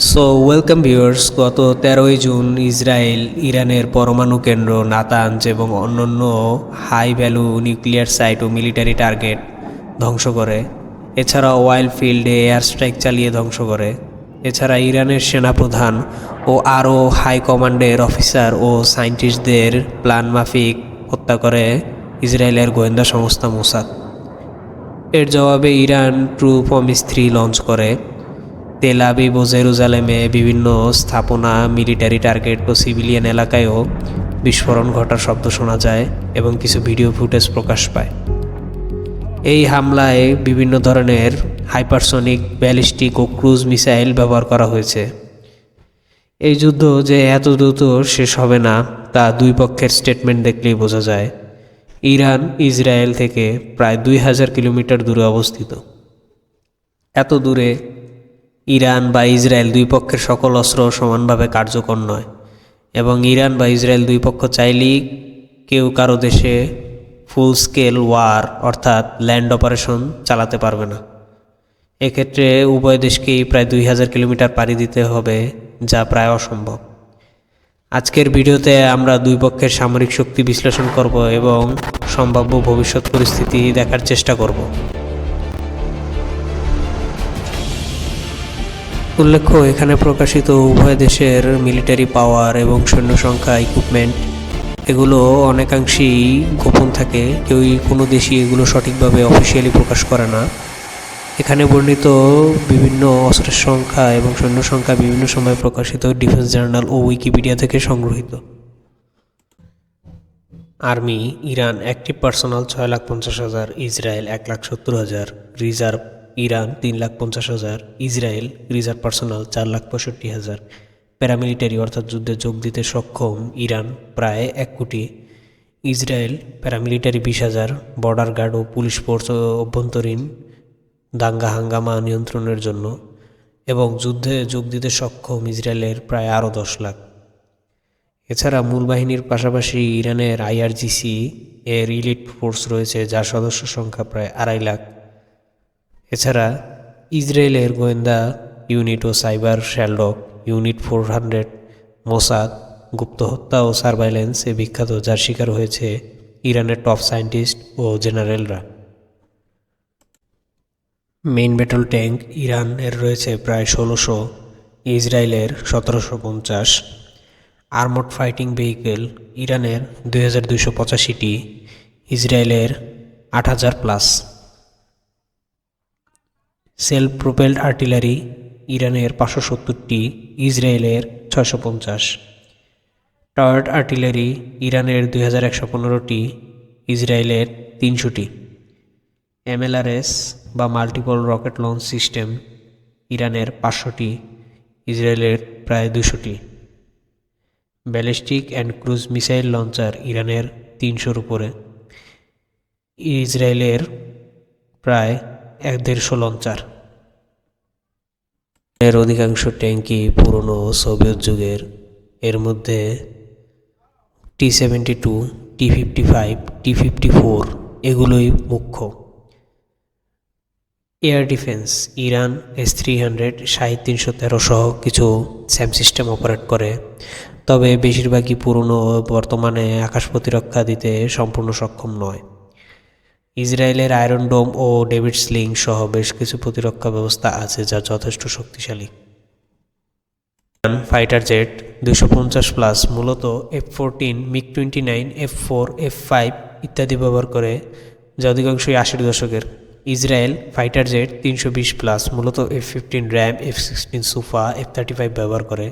So welcome viewers গত তেরোই June Israel ইরানের পরমাণু কেন্দ্র নাতাঞ্জ এবং অন্যান্য হাই ভ্যালু নিউক্লিয়ার সাইট ও মিলিটারি টার্গেট ধ্বংস করে। এছাড়া ওয়াইল্ড ফিল্ডে এয়ার স্ট্রাইক চালিয়ে ধ্বংস করে। এছাড়া ইরানের সেনাপ্রধান ও আরও হাই কমান্ডের অফিসার ও সায়েন্টিস্টদের প্ল্যান মাফিক হত্যা করে ইসরায়েলের গোয়েন্দা সংস্থা মোসাদ। এর জবাবে Iran true promise three launch করে। তেল আবিব ও জেরুজালেমে বিভিন্ন স্থাপনা, মিলিটারি টার্গেট ও সিভিলিয়ান এলাকায়ও বিস্ফোরণ ঘটার শব্দ শোনা যায় এবং কিছু ভিডিও ফুটেজ প্রকাশ পায়। এই হামলায় বিভিন্ন ধরনের হাইপারসনিক, ব্যালিস্টিক ও ক্রুজ মিসাইল ব্যবহার করা হয়েছে। এই যুদ্ধ যে এত দ্রুত শেষ হবে না, তা দুই পক্ষের স্টেটমেন্ট দেখলেই বোঝা যায়। ইরান, ইসরায়েল থেকে প্রায় দুই হাজার কিলোমিটার দূরে অবস্থিত। এত দূরে ইরান বা ইসরায়েল দুই পক্ষের সকল অস্ত্র সমানভাবে কার্যকর নয় এবং ইরান বা ইসরায়েল দুই পক্ষ চাইলেই কেউ কারও দেশে ফুল স্কেল ওয়ার অর্থাৎ ল্যান্ড অপারেশন চালাতে পারবে না। এক্ষেত্রে উভয় দেশকেই প্রায় দুই হাজার কিলোমিটার পাড়ি দিতে হবে, যা প্রায় অসম্ভব। আজকের ভিডিওতে আমরা দুই পক্ষের সামরিক শক্তি বিশ্লেষণ করব এবং সম্ভাব্য ভবিষ্যৎ পরিস্থিতি দেখার চেষ্টা করব। উল্লেখ্য, এখানে প্রকাশিত উভয় দেশের মিলিটারি পাওয়ার এবং সৈন্য সংখ্যা ইকুইপমেন্ট এগুলো অনেকাংশেই গোপন থাকে। কেউই কোনো দেশই এগুলো সঠিকভাবে অফিসিয়ালি প্রকাশ করে না। এখানে বর্ণিত বিভিন্ন অস্ত্রের সংখ্যা এবং সৈন্য সংখ্যা বিভিন্ন সময় প্রকাশিত ডিফেন্স জার্নাল ও উইকিপিডিয়া থেকে সংগৃহীত আর্মি, ইরান অ্যাক্টিভ পার্সোনাল ছয় লাখ পঞ্চাশ হাজার, ইসরায়েল, এক লাখ সত্তর হাজার, রিজার্ভ ইরান তিন লাখ পঞ্চাশ হাজার, ইসরায়েল রিজার্ভ পার্সোনাল চার লাখ পঁয়ষট্টি হাজার। প্যারামিলিটারি অর্থাৎ যুদ্ধে যোগ দিতে সক্ষম ইরান প্রায় এক কোটি। ইসরায়েল প্যারামিলিটারি বিশ হাজার, বর্ডার গার্ড ও পুলিশ ফোর্স অভ্যন্তরীণ দাঙ্গা হাঙ্গামা নিয়ন্ত্রণের জন্য। এবং যুদ্ধে যোগ দিতে সক্ষম ইসরায়েলের প্রায় আরও দশ লাখ। এছাড়া মূল বাহিনীর পাশাপাশি ইরানের আইআরজিসি এর ইলিট ফোর্স রয়েছে, যার সদস্য সংখ্যা প্রায় আড়াই লাখ। এছাড়া ইসরায়েলের গোয়েন্দা ইউনিট ও cyber Shaldag unit four hundred, Mossad, গুপ্ত হত্যা ও সার্ভাইলেন্সে বিখ্যাত যার শিকার হয়েছে ইরানের টপ সায়েন্টিস্ট ও জেনারেলরা। মেইন ব্যাটল ট্যাঙ্ক ইরানের রয়েছে প্রায় ষোলোশো ইসরায়েলের সতেরোশো পঞ্চাশ। আর্মড ফাইটিং ভেহিকেল ইরানের দুই হাজার দুইশো পঁচাশিটি ইসরায়েলের আট হাজার প্লাস। সেলফ প্রোপেলড আর্টিলারি ইরানের পাঁচশো সত্তরটি, ইসরায়েলের ছয়শো পঞ্চাশ। টাওয়ার্ড আর্টিলারি ইরানের দুই হাজার একশো পনেরোটি, ইসরায়েলের তিনশোটি। এমএলআরএস বা মাল্টিপল রকেট লঞ্চ সিস্টেম ইরানের পাঁচশোটি, ইসরায়েলের প্রায় দুশোটি ballistic and cruise missile launcher ইরানের তিনশোর উপরে। ইসরায়েলের প্রায় এক দেড়শো লঞ্চার এর অধিকাংশ ট্যাঙ্কি পুরনো সোভিয়েত যুগের। এর মধ্যে T seventy two, T fifty five, T fifty four এগুলোই মুখ্য। Air defence, Iran, S three hundred ষাট তিনশো তেরো সহ কিছু স্যাম সিস্টেম অপারেট করে। তবে বেশিরভাগই পুরনো বর্তমানে আকাশ প্রতিরক্ষা দিতে সম্পূর্ণ সক্ষম নয়। ইসরায়েলের আয়রন ডোম ও ডেভিড স্লিং সহ বেশ কিছু প্রতিরক্ষা ব্যবস্থা আছে যা যথেষ্ট শক্তিশালী। ফাইটার জেট দুশো পঞ্চাশ প্লাস মূলত F fourteen, MiG twenty nine, F four, F five ইত্যাদি ব্যবহার করে, যা অধিকাংশই আশির দশকের। ইসরায়েল ফাইটার জেট তিনশো বিশ প্লাস মূলত F fifteen Raam, F sixteen Sufa, F thirty five ব্যবহার করে।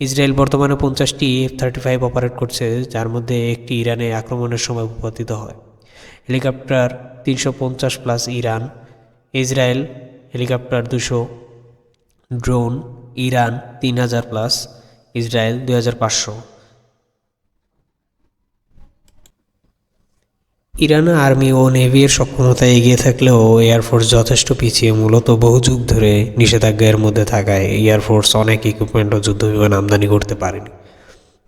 ইসরায়েল বর্তমানে পঞ্চাশটি এফ থার্টি ফাইভ অপারেট করছে, যার মধ্যে একটি ইরানে আক্রমণের সময় উপপাদিত হয়। হেলিকপ্টার তিনশো পঞ্চাশ প্লাস ইরান, ইসরায়েল হেলিকপ্টার দুশো, ড্রোন ইরান তিন হাজার প্লাস, ইসরায়েল দুই হাজার পাঁচশো। ইরান আর্মি ও নেভির সক্ষমতা এগিয়ে থাকলেও এয়ারফোর্স যথেষ্ট পিছিয়ে, মূলত বহু যুগ ধরে নিষেধাজ্ঞার মধ্যে থাকায় এয়ারফোর্স অনেক ইকুইপমেন্ট ও যুদ্ধ বিমান আমদানি করতে পারেনি।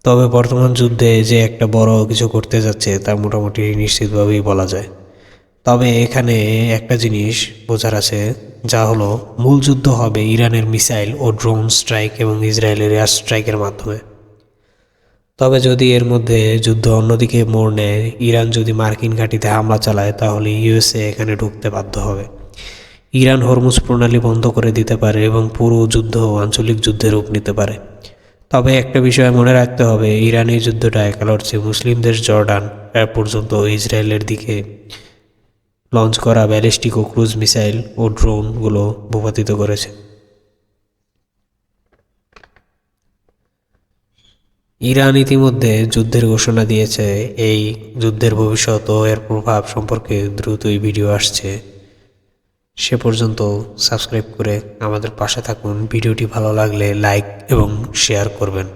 তবে বর্তমান যুদ্ধে যে একটা বড় কিছু করতে যাচ্ছে তা মোটামুটি নিশ্চিতভাবেই বলা যায়। তবে এখানে একটা জিনিস বোঝার আছে, যা হলো মূল যুদ্ধ হবে ইরানের মিসাইল ও ড্রোন স্ট্রাইক এবং ইসরায়েলের এয়ার স্ট্রাইকের মাধ্যমে। তবে যদি এর মধ্যে যুদ্ধ অন্যদিকে মোড় নেয়, ইরান যদি মার্কিন ঘাঁটিতে হামলা চালায়, তাহলে ইউএসএ এখানে ঢুকতে বাধ্য হবে। ইরান হরমুজ প্রণালী বন্ধ করে দিতে পারে এবং পুরো যুদ্ধ আঞ্চলিক যুদ্ধের রূপ নিতে পারে। তবে একটা বিষয় মনে রাখতে হবে ইরান যুদ্ধটা একা লড়ছে মুসলিম দেশ জর্ডান এর পর্যন্ত ইসরায়েলের দিকে লঞ্চ করা ব্যালিস্টিক ও ক্রুজ মিসাইল ও ড্রোনগুলো ভূপাতিত করেছে। ইরান ইতিমধ্যে যুদ্ধের ঘোষণা দিয়েছে, এই যুদ্ধের ভবিষ্যৎ ও এর প্রভাব সম্পর্কে দ্রুতই ভিডিও আসছে। সে পর্যন্ত সাবস্ক্রাইব করে আমাদের পাশে থাকুন। ভিডিওটি ভালো লাগলে লাইক এবং শেয়ার করবেন।